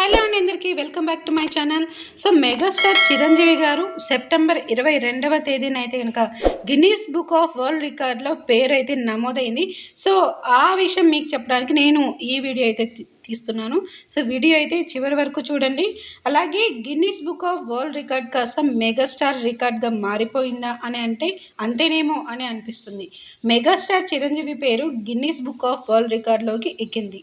Hello అండి అందరికీ welcome back to my channel. So megastar Chiranjeevi గారు సెప్టెంబర్ ఇరవై రెండవ తేదీన అయితే కనుక గిన్నీస్ బుక్ ఆఫ్ వరల్డ్ రికార్డ్లో పేరు అయితే నమోదైంది. సో ఆ విషయం మీకు చెప్పడానికి నేను ఈ వీడియో అయితే తీ- తీస్తున్నాను. సో వీడియో అయితే చివరి వరకు చూడండి. అలాగే Guinness book of world record కాస్త మెగాస్టార్ రికార్డ్గా మారిపోయిందా అని అంటే అంతేనేమో అని అనిపిస్తుంది. మెగాస్టార్ చిరంజీవి పేరు గిన్నీస్ బుక్ ఆఫ్ వరల్డ్ రికార్డ్లోకి ఎక్కింది.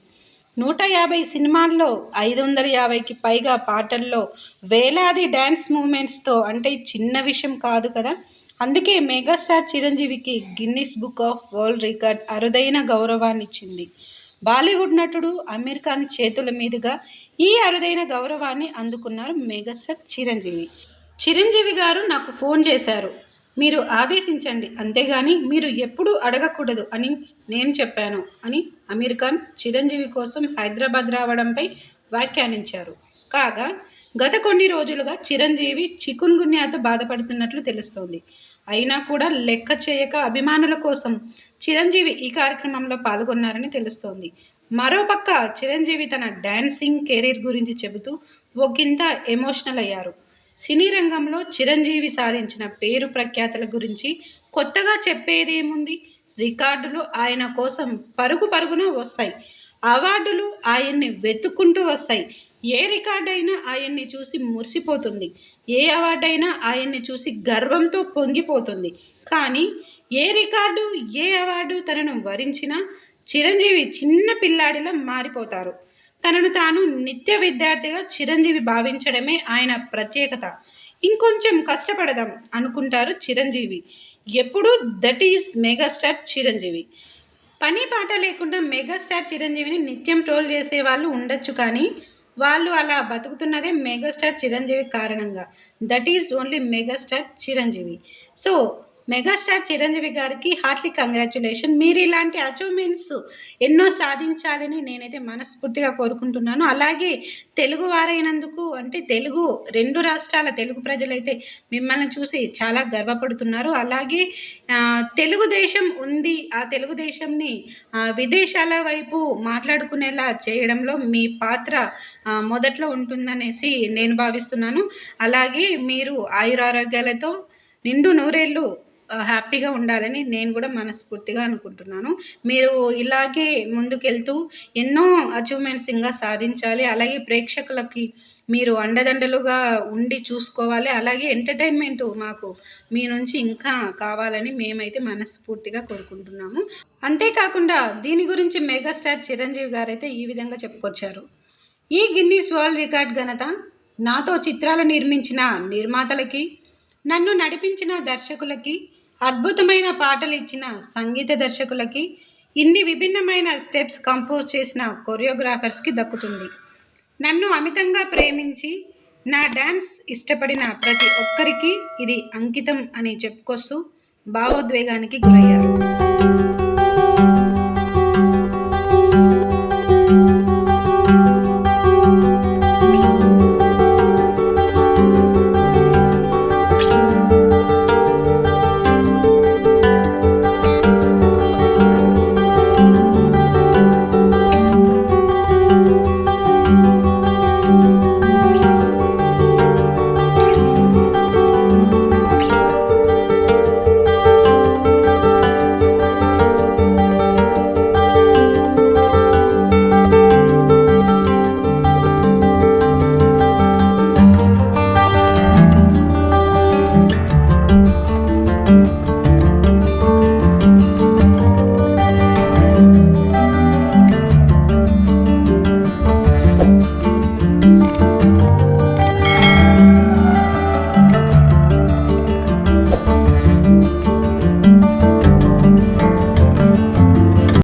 నూట యాభై సినిమాల్లో ఐదు వందల యాభైకి పైగా పాటల్లో వేలాది డ్యాన్స్ మూమెంట్స్తో అంటే చిన్న విషయం కాదు కదా. అందుకే మెగాస్టార్ చిరంజీవికి Guinness book of world record అరుదైన గౌరవాన్ని ఇచ్చింది బాలీవుడ్ నటుడు అమీర్ ఖాన్ చేతుల మీదుగా ఈ అరుదైన గౌరవాన్ని అందుకున్నారు మెగాస్టార్ చిరంజీవి. చిరంజీవి గారు నాకు ఫోన్ చేశారు. మీరు ఆదేశించండి. అంతేగాని మీరు ఎప్పుడూ అడగకూడదు అని నేను చెప్పాను అని అమీర్ ఖాన్ చిరంజీవి కోసం హైదరాబాద్ రావడంపై వ్యాఖ్యానించారు. కాగా గత కొన్ని రోజులుగా చిరంజీవి చికున్ గున్యాతో బాధపడుతున్నట్లు తెలుస్తోంది. అయినా కూడా లెక్క చేయక అభిమానుల కోసం చిరంజీవి ఈ కార్యక్రమంలో పాల్గొన్నారని తెలుస్తోంది. మరోపక్క చిరంజీవి తన డాన్సింగ్ కెరీర్ గురించి చెబుతూ ఒకంత ఎమోషనల్ అయ్యారు. సినీ రంగంలో చిరంజీవి సాధించిన పేరు ప్రఖ్యాతల గురించి కొత్తగా చెప్పేదేముంది రికార్డులు ఆయన కోసం పరుగు పరుగున వస్తాయి. అవార్డులు ఆయన్ని వెతుక్కుంటూ వస్తాయి. ఏ రికార్డు అయినా ఆయన్ని చూసి మురిసిపోతుంది. ఏ అవార్డు అయినా ఆయన్ని చూసి గర్వంతో పొంగిపోతుంది. కానీ ఏ రికార్డు ఏ అవార్డు తనను వరించినా చిరంజీవి చిన్న పిల్లాడిలా మారిపోతారు. తనను తాను నిత్య విద్యార్థిగా చిరంజీవి భావించడమే ఆయన ప్రత్యేకత. ఇంకొంచెం కష్టపడదాం అనుకుంటారు చిరంజీవి. ఎప్పుడు దట్ ఈజ్ మెగాస్టార్ చిరంజీవి. పని పాట లేకుండా మెగాస్టార్ చిరంజీవిని నిత్యం ట్రోల్ చేసే వాళ్ళు ఉండొచ్చు కానీ వాళ్ళు అలా బతుకుతున్నదే మెగాస్టార్ చిరంజీవి కారణంగా. That is only megastar Chiranjeevi. So megastar Chiranjeevi గారికి హార్ట్లీ కంగ్రాచులేషన్. మీరు ఇలాంటి అచీవ్మెంట్స్ ఎన్నో సాధించాలని నేనైతే మనస్ఫూర్తిగా కోరుకుంటున్నాను. అలాగే తెలుగు వారైనందుకు అంటే తెలుగు రెండు రాష్ట్రాల తెలుగు ప్రజలైతే మిమ్మల్ని చూసి చాలా గర్వపడుతున్నారు. అలాగే తెలుగుదేశం ఉంది. ఆ తెలుగుదేశంని విదేశాల వైపు మాట్లాడుకునేలా చేయడంలో మీ పాత్ర మొదట్లో ఉంటుందనేసి నేను భావిస్తున్నాను. అలాగే మీరు ఆయురారోగ్యాలతో నిండు నూరేళ్ళు హ్యాపీగా ఉండాలని నేను కూడా మనస్ఫూర్తిగా అనుకుంటున్నాను. మీరు ఇలాగే ముందుకెళ్తూ ఎన్నో అచీవ్మెంట్స్ ఇంకా సాధించాలి. అలాగే ప్రేక్షకులకి మీరు అండదండలుగా ఉండి చూసుకోవాలి. అలాగే ఎంటర్టైన్మెంట్ మాకు మీ నుంచి ఇంకా కావాలని మేమైతే మనస్ఫూర్తిగా కోరుకుంటున్నాము. అంతేకాకుండా దీని గురించి మెగాస్టార్ చిరంజీవి గారైతే ఈ విధంగా చెప్పుకొచ్చారు. ఈ గిన్నీస్ వరల్డ్ రికార్డ్ ఘనత నాతో చిత్రాలు నిర్మించిన నిర్మాతలకి నన్ను నడిపించిన దర్శకులకి అద్భుతమైన పాటలు ఇచ్చిన సంగీత దర్శకులకి ఇన్ని విభిన్నమైన స్టెప్స్ కంపోజ్ చేసిన కొరియోగ్రాఫర్స్కి దక్కుతుంది. నన్ను అమితంగా ప్రేమించి నా డ్యాన్స్ ఇష్టపడిన ప్రతి ఒక్కరికి ఇది అంకితం అని చెప్పుకొస్తూ భావోద్వేగానికి గురయ్యారు.